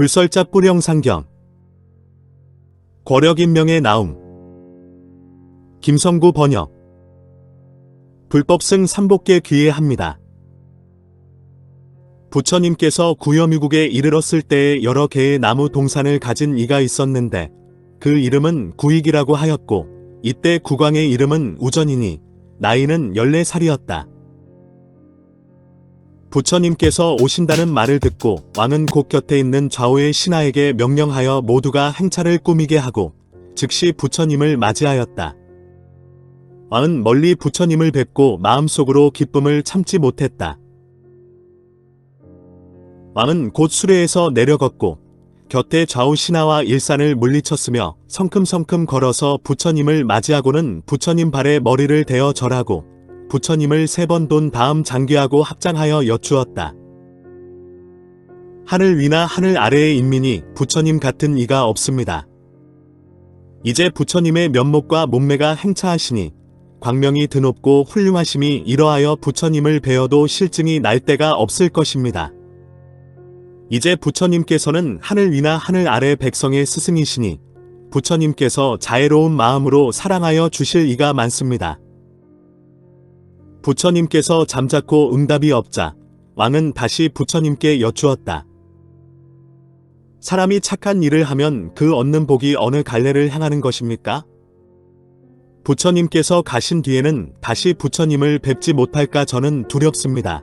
불설자 뿌령 상경. 권력인명의 나움. 김성구 번역. 불법승 삼복계 귀해합니다. 부처님께서 구여미국에 이르렀을 때에 여러 개의 나무 동산을 가진 이가 있었는데 그 이름은 구익이라고 하였고 이때 국왕의 이름은 우전이니 나이는 14살이었다. 부처님께서 오신다는 말을 듣고 왕은 곳 곁에 있는 좌우의 신하에게 명령하여 모두가 행차를 꾸미게 하고 즉시 부처님을 맞이하였다. 왕은 멀리 부처님을 뵙고 마음속으로 기쁨을 참지 못했다. 왕은 곧 수레에서 내려걷고 곁에 좌우 신하와 일산을 물리쳤으며 성큼성큼 걸어서 부처님을 맞이하고는 부처님 발에 머리를 대어 절하고 부처님을 세 번 돈 다음 장귀하고 합장하여 여쭈었다. 하늘 위나 하늘 아래의 인민이 부처님 같은 이가 없습니다. 이제 부처님의 면목과 몸매가 행차하시니 광명이 드높고 훌륭하심이 이러하여 부처님을 배워도 실증이 날 데가 없을 것입니다. 이제 부처님께서는 하늘 위나 하늘 아래 백성의 스승이시니 부처님께서 자애로운 마음으로 사랑하여 주실 이가 많습니다. 부처님께서 잠자코 응답이 없자 왕은 다시 부처님께 여쭈었다. 사람이 착한 일을 하면 그 얻는 복이 어느 갈래를 향하는 것입니까? 부처님께서 가신 뒤에는 다시 부처님을 뵙지 못할까 저는 두렵습니다.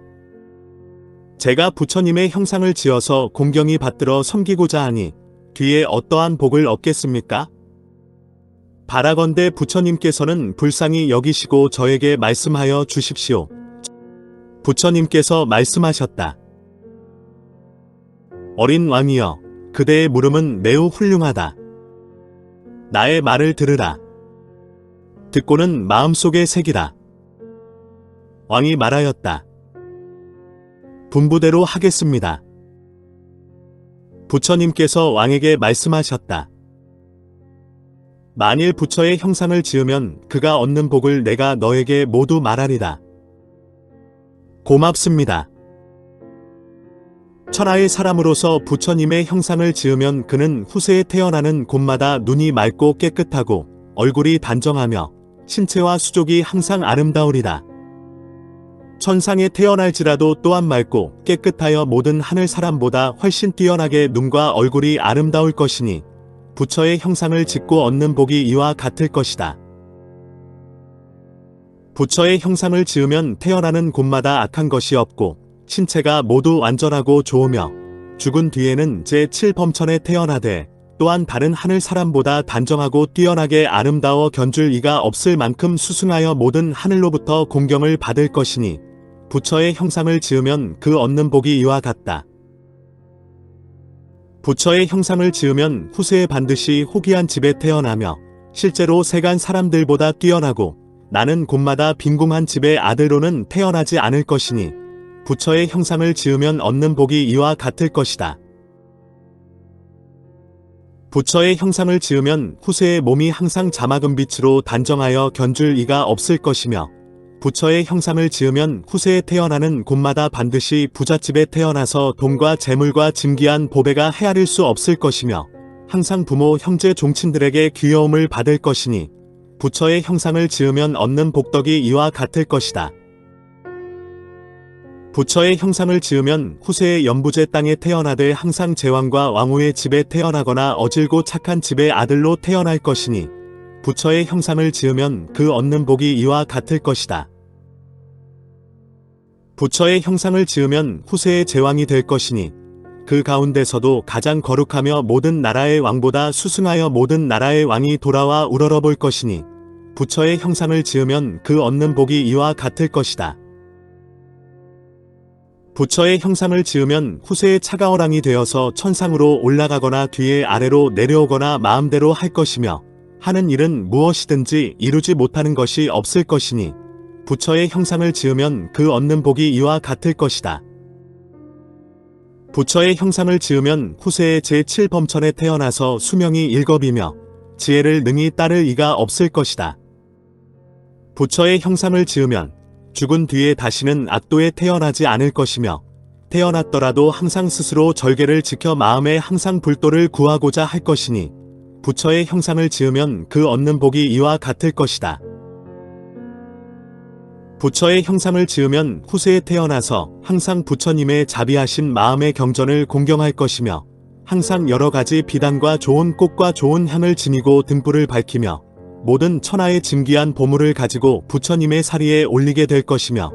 제가 부처님의 형상을 지어서 공경이 받들어 섬기고자 하니 뒤에 어떠한 복을 얻겠습니까? 바라건대 부처님께서는 불쌍히 여기시고 저에게 말씀하여 주십시오. 부처님께서 말씀하셨다. 어린 왕이여, 그대의 물음은 매우 훌륭하다. 나의 말을 들으라. 듣고는 마음속에 새기라. 왕이 말하였다. 분부대로 하겠습니다. 부처님께서 왕에게 말씀하셨다. 만일 부처의 형상을 지으면 그가 얻는 복을 내가 너에게 모두 말하리다. 고맙습니다. 천하의 사람으로서 부처님의 형상을 지으면 그는 후세에 태어나는 곳마다 눈이 맑고 깨끗하고 얼굴이 단정하며 신체와 수족이 항상 아름다우리다. 천상에 태어날지라도 또한 맑고 깨끗하여 모든 하늘 사람보다 훨씬 뛰어나게 눈과 얼굴이 아름다울 것이니 부처의 형상을 짓고 얻는 복이 이와 같을 것이다. 부처의 형상을 지으면 태어나는 곳마다 악한 것이 없고 신체가 모두 완전하고 좋으며 죽은 뒤에는 제7범천에 태어나되 또한 다른 하늘 사람보다 단정하고 뛰어나게 아름다워 견줄 이가 없을 만큼 수승하여 모든 하늘로부터 공경을 받을 것이니 부처의 형상을 지으면 그 얻는 복이 이와 같다. 부처의 형상을 지으면 후세에 반드시 호기한 집에 태어나며 실제로 세간 사람들보다 뛰어나고 나는 곳마다 빈궁한 집의 아들로는 태어나지 않을 것이니 부처의 형상을 지으면 얻는 복이 이와 같을 것이다. 부처의 형상을 지으면 후세의 몸이 항상 자막은 빛으로 단정하여 견줄 이가 없을 것이며 부처의 형상을 지으면 후세에 태어나는 곳마다 반드시 부잣집에 태어나서 돈과 재물과 진귀한 보배가 헤아릴 수 없을 것이며 항상 부모, 형제, 종친들에게 귀여움을 받을 것이니 부처의 형상을 지으면 얻는 복덕이 이와 같을 것이다. 부처의 형상을 지으면 후세의 연부제 땅에 태어나되 항상 제왕과 왕후의 집에 태어나거나 어질고 착한 집의 아들로 태어날 것이니 부처의 형상을 지으면 그 얻는 복이 이와 같을 것이다. 부처의 형상을 지으면 후세의 제왕이 될 것이니 그 가운데서도 가장 거룩하며 모든 나라의 왕보다 수승하여 모든 나라의 왕이 돌아와 우러러볼 것이니 부처의 형상을 지으면 그 얻는 복이 이와 같을 것이다. 부처의 형상을 지으면 후세의 차가워랑이 되어서 천상으로 올라가거나 뒤에 아래로 내려오거나 마음대로 할 것이며 하는 일은 무엇이든지 이루지 못하는 것이 없을 것이니 부처의 형상을 지으면 그 얻는 복이 이와 같을 것이다. 부처의 형상을 지으면 후세의 제7범천에 태어나서 수명이 일겁이며 지혜를 능히 따를 이가 없을 것이다. 부처의 형상을 지으면 죽은 뒤에 다시는 악도에 태어나지 않을 것이며 태어났더라도 항상 스스로 절개를 지켜 마음에 항상 불도를 구하고자 할 것이니 부처의 형상을 지으면 그 얻는 복이 이와 같을 것이다. 부처의 형상을 지으면 후세에 태어나서 항상 부처님의 자비하신 마음의 경전을 공경할 것이며 항상 여러 가지 비단과 좋은 꽃과 좋은 향을 지니고 등불을 밝히며 모든 천하의 진귀한 보물을 가지고 부처님의 사리에 올리게 될 것이며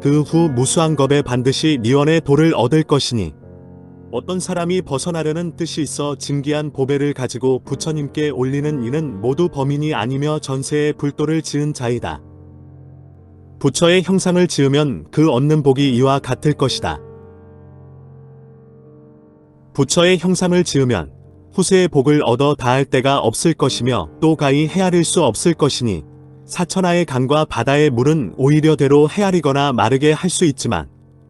그 후 무수한 겁에 반드시 미원의 도를 얻을 것이니 어떤 사람이 벗어나려는 뜻이 있어 진귀한 보배를 가지고 부처님께 올리는 이는 모두 범인이 아니며 전세에 불도를 지은 자이다. 부처의 형상을 지으면 그 얻는 복이 이와 같을 것이다. 부처의 형상을 지으면 후세의 복을 얻어 다할 데가 없을 것이며 또 가히 헤아릴 수 없을 것이니 사천하의 강과 바다의 물은 오히려 대로 헤아리거나 마르게 할 수 있지만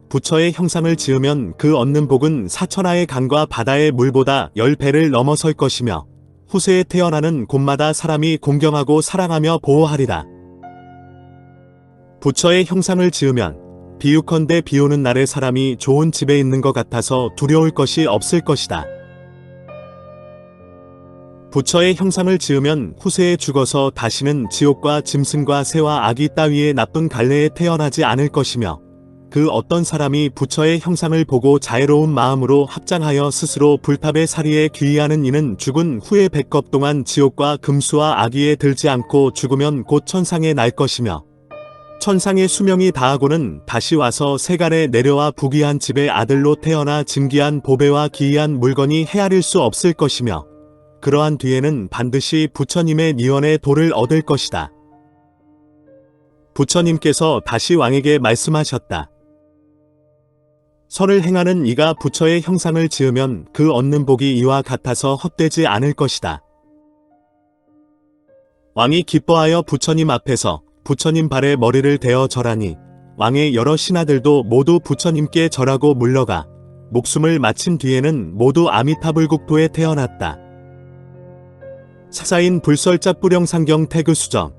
부처의 형상을 지으면 그 얻는 복은 사천하의 강과 바다의 물보다 열 배를 넘어설 것이며 후세에 태어나는 곳마다 사람이 공경하고 사랑하며 보호하리라. 부처의 형상을 지으면 비유컨대 비 오는 날에 사람이 좋은 집에 있는 것 같아서 두려울 것이 없을 것이다. 부처의 형상을 지으면 후세에 죽어서 다시는 지옥과 짐승과 새와 아기 따위의 나쁜 갈래에 태어나지 않을 것이며 그 어떤 사람이 부처의 형상을 보고 자애로운 마음으로 합장하여 스스로 불탑의 사리에 귀의하는 이는 죽은 후에 백겁 동안 지옥과 금수와 아기에 들지 않고 죽으면 곧 천상에 날 것이며 천상의 수명이 다하고는 다시 와서 세간에 내려와 부귀한 집의 아들로 태어나 진귀한 보배와 기이한 물건이 헤아릴 수 없을 것이며 그러한 뒤에는 반드시 부처님의 니원의 도를 얻을 것이다. 부처님께서 다시 왕에게 말씀하셨다. 선을 행하는 이가 부처의 형상을 지으면 그 얻는 복이 이와 같아서 헛되지 않을 것이다. 왕이 기뻐하여 부처님 앞에서 부처님 발에 머리를 대어 절하니 왕의 여러 신하들도 모두 부처님께 절하고 물러가 목숨을 마친 뒤에는 모두 아미타불국토에 태어났다. 사사인 불설자 뿌령 상경 태그 수정